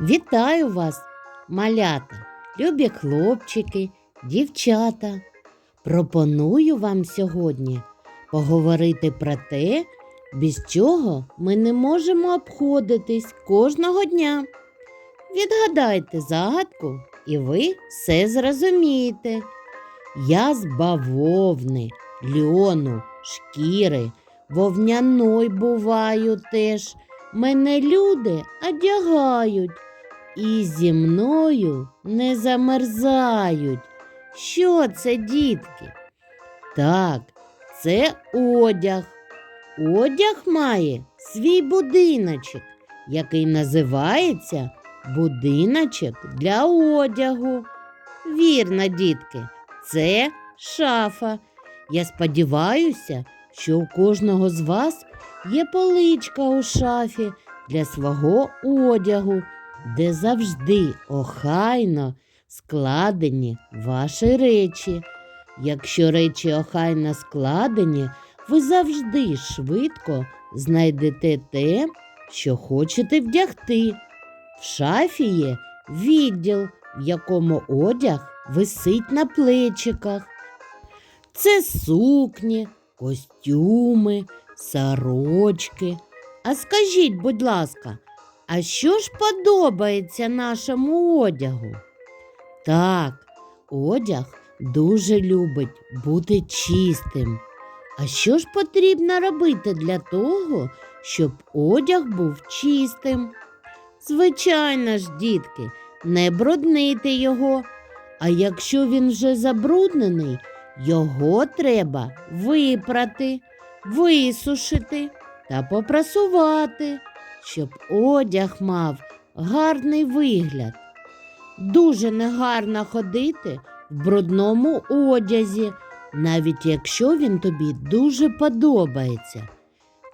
Вітаю вас, малята, любі хлопчики, дівчата. Пропоную вам сьогодні поговорити про те, без чого ми не можемо обходитись кожного дня. Відгадайте загадку, і ви все зрозумієте. Я з бавовни, льону, шкіри, вовняной буваю теж. Мене люди одягають і зі мною не замерзають. Що це, дітки? Так, це одяг. Одяг має свій будиночок, який називається будиночок для одягу. Вірно, дітки, це шафа. Я сподіваюся, що у кожного з вас є поличка у шафі для свого одягу, де завжди охайно складені ваші речі. Якщо речі охайно складені, ви завжди швидко знайдете те, що хочете вдягти. В шафі є відділ, в якому одяг висить на плечиках. Це сукні, костюми, сорочки. А скажіть, будь ласка, а що ж подобається нашому одягу? Так, одяг дуже любить бути чистим. А що ж потрібно робити для того, щоб одяг був чистим? Звичайно ж, дітки, не бруднити його. А якщо він вже забруднений, його треба випрати, висушити та попрасувати, щоб одяг мав гарний вигляд. Дуже негарно ходити в брудному одязі, навіть якщо він тобі дуже подобається.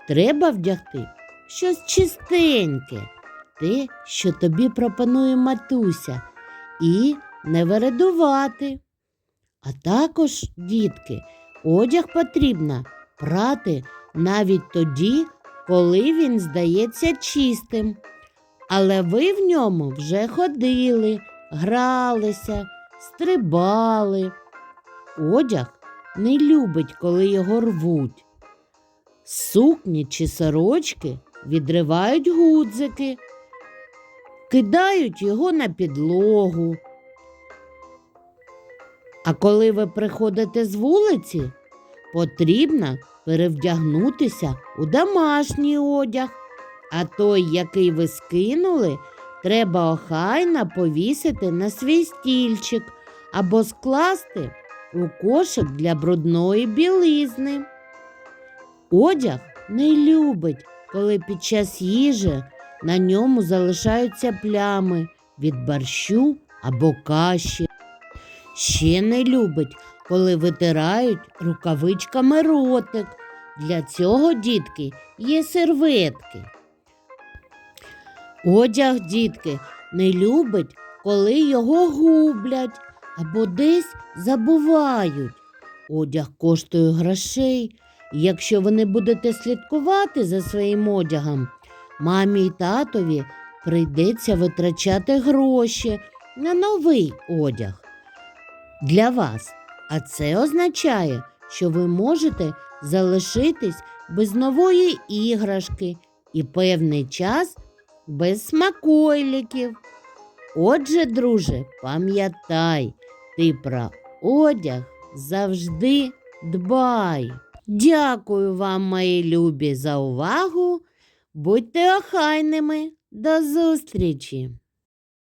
Треба вдягти щось чистеньке, те, що тобі пропонує матуся, і не вередувати. А також, дітки, одяг потрібно прати навіть тоді, коли він здається чистим. Але ви в ньому вже ходили, гралися, стрибали. Одяг не любить, коли його рвуть. Сукні чи сорочки відривають гудзики, кидають його на підлогу. А коли ви приходите з вулиці, потрібно перевдягнутися у домашній одяг, а той, який ви скинули, треба охайно повісити на свій стільчик або скласти у кошик для брудної білизни. Одяг не любить, коли під час їжі на ньому залишаються плями від борщу або каші. Ще не любить, коли витирають рукавичками ротик. Для цього, дітки, є серветки. Одяг, дітки, не любить, коли його гублять або десь забувають. Одяг коштує грошей. Якщо ви не будете слідкувати за своїм одягом, мамі й татові прийдеться витрачати гроші на новий одяг для вас. А це означає, що ви можете залишитись без нової іграшки і певний час без смакойліків. Отже, друже, пам'ятай, ти про одяг завжди дбай. Дякую вам, мої любі, за увагу. Будьте охайними. До зустрічі!